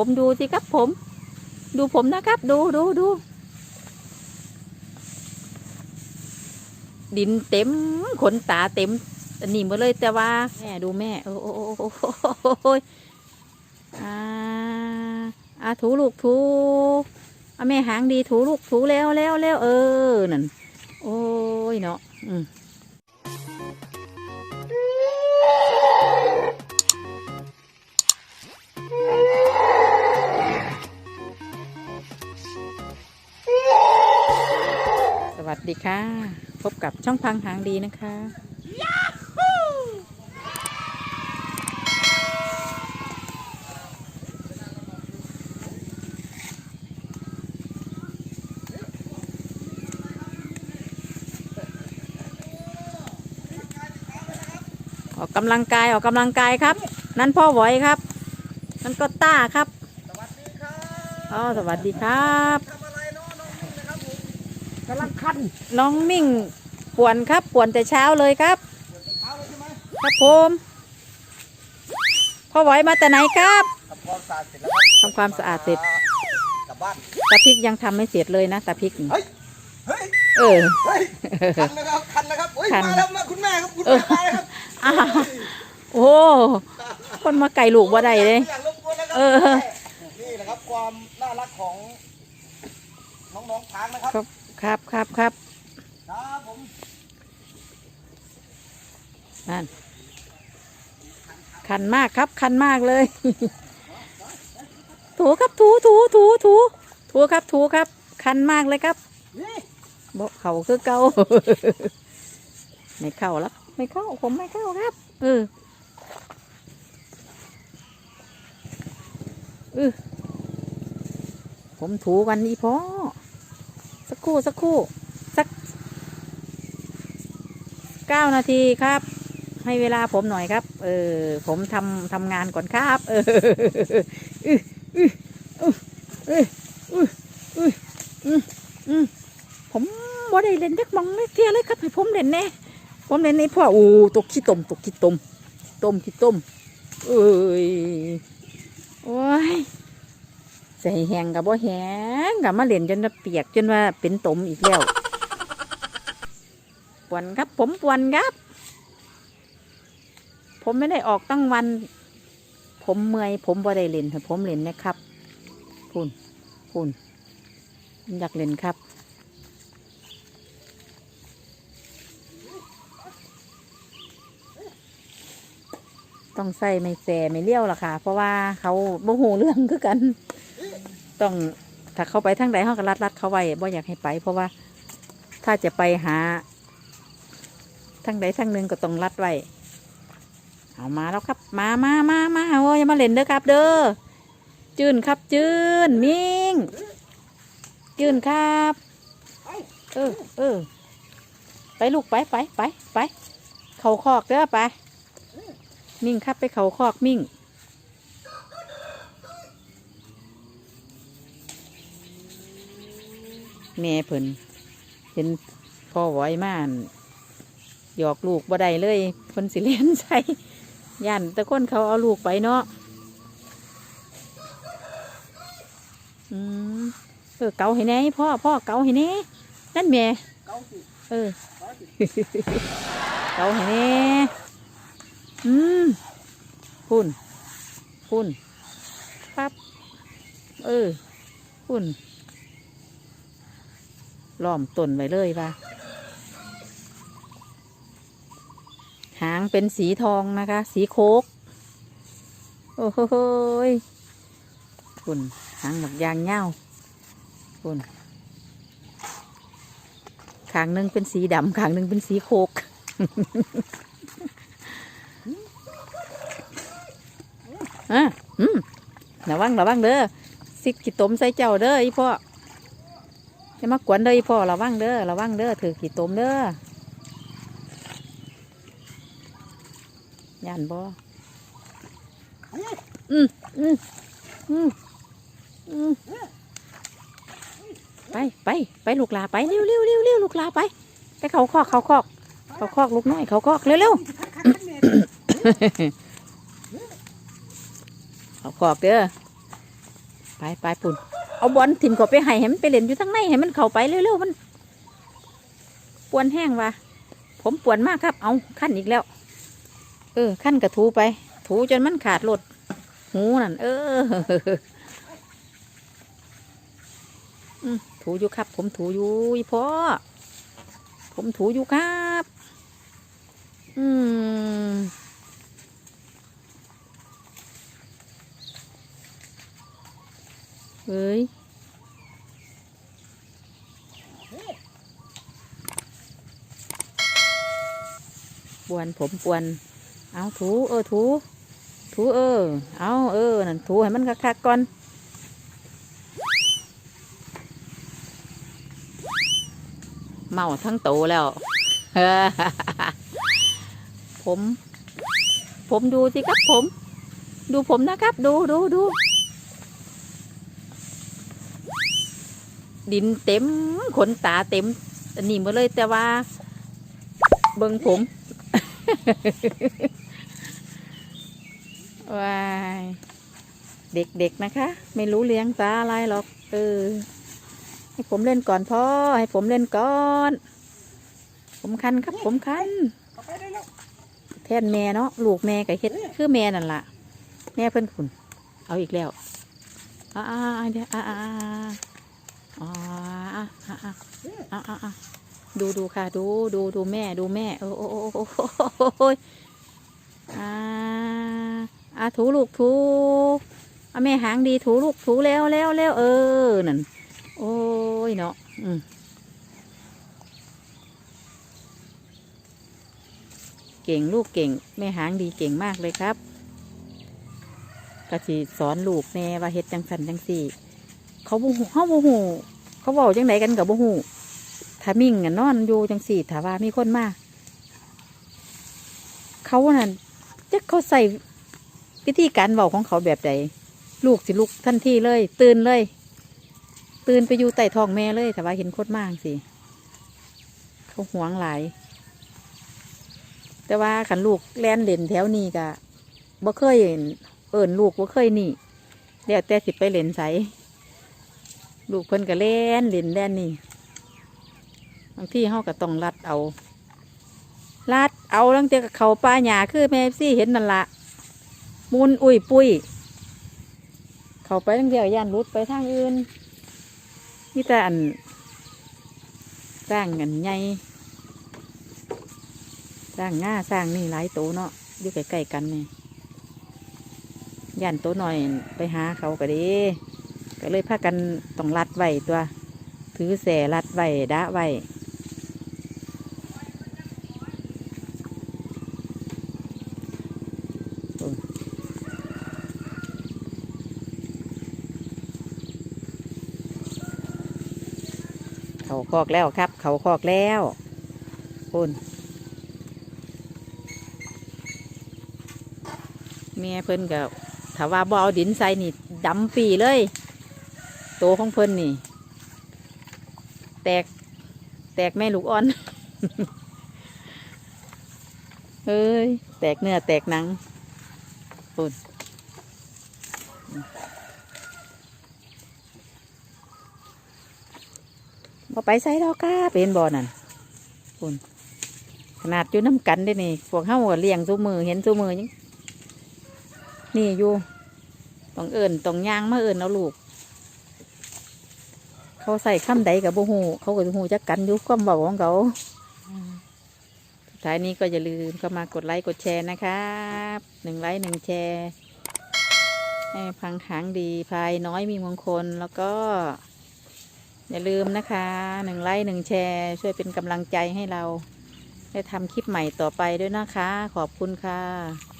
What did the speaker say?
ผมดูสิครับผม ดูผมนะครับ ดูดูดูดินเต็มขนตาเต็มอันนี้หมดเลยแต่ว่าแม่ดูแม่ โอ้โอ้โอ้โอ้โอ้ยอ่าอ่าถูลูกถูอาแม่หางดีถูลูกถูแล้วแล้วแล้วเออนั่นโอ้ยเนาะอืม วัสดีค่ะ พบกับช่องพังหางดีนะคะออกกำลังกายออกกำลังกายครับ นั่นพ่อไหวครับ นั่นก็ต้าครับ สวัสดีครับอ๋อสวัสดีครับ กำลังคันน้องมิ่งป่วนครับป่วนแต่เช้าเลยครับเท้าเลยใช่ไหมครับผมพ่อไหวมาแต่ไหนครับทำความสะอาดเสร็จแล้วครับทำความสะอาดเสร็จกลับบ้านตาพริกยังทำไม่เสร็จเลยนะตาพริกนี่เฮ้ยเฮ้ยเออเฮ้ยคันนะครับคันนะครับเฮ้ยคันมาแล้วมาคุณแม่ครับคุณแม่มาแล้วครับอ้าวโอ้โหคนมาไก่ลูกว่าใดเลยไม่อยากรบกวนนะครัเออนี่แหละครับความน่ารักของน้องๆช้างนะครับ ครับครับครับครับผมนั่นคันมากครับคันมากเลย ถูครับถูถูถูถูถูครับถูครับ คันมากเลยครับบอกเขาคือเก่าไม่เข้าแล้วไม่เข้าผมไม่เข้าครับเออเออผมถูวันนี้พอ กครู่สักครู่สักเก้านาทีครับ ให้เวลาผมหน่อยครับ เออ ผมทำทำงานก่อนครับ เอออื้ออเออเออเออเออเออผมบ่ได้เล่นจักมองเลยเที่ยเลยครับให้ผมเล่นแน่ผมเล่นในพ่ออ้ตกขี้ตมตกขี้ตมต้มขี้ต้มเอ้ยโอ้ย ใส่แหงกับบ่แหงกับมาเล่นจนเปียกจนว่าเป็นตมอีกแล้วปวนครับ ผมปวนครับ ผมไม่ได้ออกตั้งวัน ผมเมื่อยผมบ่ได้เล่นผมเล่นนะครับพูนพูนอยากเล่นครับต้องใส่ไม่แสไม่เลี้ยวล่ะค่ะ เพราะว่าเขาบ่หูเรื่องคือกัน ต้องถ้าเขาไปทางใดเขาก็รัดรัดเขาไว้บ่อยากให้ไป เพราะว่าถ้าจะไปหาทางใดทางหนึ่งก็ต้องรัดไว้เอามาแล้วครับ มามามามาโอ้ยมาเล่นเด้อครับ เด้อจืนครับ จืนมิงจืนครับเออเออไปลูกไปไปไปไป เขาคอกเด้อไปมิ่งครับไปเขาคอกมิ่ง แม่เพิ่นเห็นพ่อไหวมานหยอกลูกบ่ได้เลยเพิ่นสิเลียนใส่ย่านแต่คนเขาเอาลูกไปเนาะอืมเออเกาให้แน่พ่อพ่อเกาให้แน่นั่นแม่เก้าสิบเออร้อยสิบเกาให้แน่อืมพุ่นพุ่นปั๊บเออพุ่น ล้อมต้นไว้เลยว่า หางเป็นสีทองนะคะ สีโคก โอ้โหยคุณหางหมักยางเง่าคุณขางหนึ่งเป็นสีดำขางหนึ่งเป็นสีโคกอะอืมระวังระวังเด้อสิขีตมใส่เจ้าเด้ออีพ่อ จะมากวนเด้อพ่อระวังเด้อระวังเด้อถือขีตมเด้อย่านบ่อืมอืมอืมอืมไปไปไปลูกลาไปเร็วเร็วเร็วเร็วลูกลาไป ไปเขาคอกเขาคอก เขาคอกลูกน้อยเขาคอกเร็วเร็วเขาคอกเด้อไปไปปุ่น เอาบอลถิ่มเขาไปให้ให้มันไปเล่นอยู่ทั้งในให้มันเข้าไปเร็วๆมันปวนแห้งว่ะผมปวนมากครับ เอาขั้นอีกแล้ว เออขั้นกระถูไป ถูจนมันขาดหลดหูนั่นเออถูอยู่ครับ ผมถูอยู่พ่อผมถูอยู่ครับ อืม เฮ้ยปวนผมปวน เอาถูเออถูถูเออ เอาเออนั่นถูให้มันคักๆก่อนเมาทั้งโตแล้ว ผม ผมดูสิครับผม ดูผมนะครับ ดูดูดู ดินเต็มขนตาเต็ม อันนี้หมาเลยแต่ว่า เบิ่งผมว้ายเด็กๆนะคะ ไม่รู้เลี้ยงตาอะไรหรอกเออให้ผมเล่นก่อนพ่อ ให้ผมเล่นก่อน ผมคันครับผมคันแทนแม่เนาะลูกแม่กับเฮ็ดคือแม่นั่นล่ะ แม่เพิ่อนขุนเอาอีกแล้วอ่าอ่าอ่าเดี๋ยวอ่าอ่า อ๋ออ่าอ่าอ่าอ่าอ่าอ่าดูดูค่ะ ดูดูดูแม่ดูแม่ โอ้โอ้โอ้โอ้โอ้ยอ่าอ่าถูลูกถูเอาแม่หางดีถูลูกถูแล้วแล้วแล้วเออนั่นโอ้ยเนาะอืมเก่งลูกเก่ง แม่หางดีเก่งมากเลยครับกะสิสอนลูกแม่ว่าเฮ็ดจังสันจังสี่ เขาบ่ฮู้เฮาบ่ฮู้เขาเว้าจังไดกันกับบ่ฮู้ถ้ามิ่งอะนอนอยู่จังสี่ถาว่ามีคนมาเขานั่นจักเขาใส่วิธีการเว้าของเขาแบบใดลูกสิลุกทันทีเลย ตื่นเลย ตื่นไปอยู่ใต้ท้องแม่เลยแต่ว่าเห็นคนมากสิเขาหวงหลาย แต่ว่าขันลูกแล่นเล่นแถวนี้กะบ่เคยเอิญลูกบ่เคยนี่เดี๋ยวแต่สิไปเล่นใส ลูกเพิ่นก็เล่นเล่นแล่นนี่บางที่เฮาก็ต้องรัดเอารัดเอาลังเจอกับเขาป้าหยาคือแม่ซี่เห็นนั่นละมุนอุ้ยปุ้ย เขาไปตั้งเดียวย่านรุดไปทางอื่นนี่แต่อันสร้างกันใหญ่สร้างง่าสร้างนี่หลายโตเนาะอยู่ใกล้ๆกันนี่ย่านโตหน่อยไปหาเขาก็ดี ก็เลยพากันต้องรัดไว้ตัว ถือแสรัดไว้ดะไว้เขาคอกแล้วครับ เขาคอกแล้วคุณเมียเพิ่นกับถ้าว่าบ่เอาดินใส่นี่ดำปีเลย โตของเพิ่นนี่ แตก แตกแม่ลูกอ่อน เฮ้ย แตกเนื้อแตกหนังปุ่นบ่ไปใส่ดอกก้าเป็นบ่อนั่นปุ่นขนาดอยู่น้ำกันได้นี่พวกเฮาเลี้ยงซุมือเห็นซุมือยังนี่อยู่ต้องเอิญต้องย่างมาเอิญเอาลูก เขาใส่คำใดกับบูฮูเขาก็หูจักกันอยู่ความเบาของเขาท้ายนี้ก็อย่าลืมเข้ามากดไลค์กดแชร์นะครับหนึ่งไลค์หนึ่งแชร์ให้พังหางดีภายน้อยมีมงคลแล้วก็ อย่าลืมนะคะหนึ่งไลค์หนึ่งแชร์ ช่วยเป็นกำลังใจให้เรา ได้ทำคลิปใหม่ต่อไปด้วยนะคะ ขอบคุณค่ะ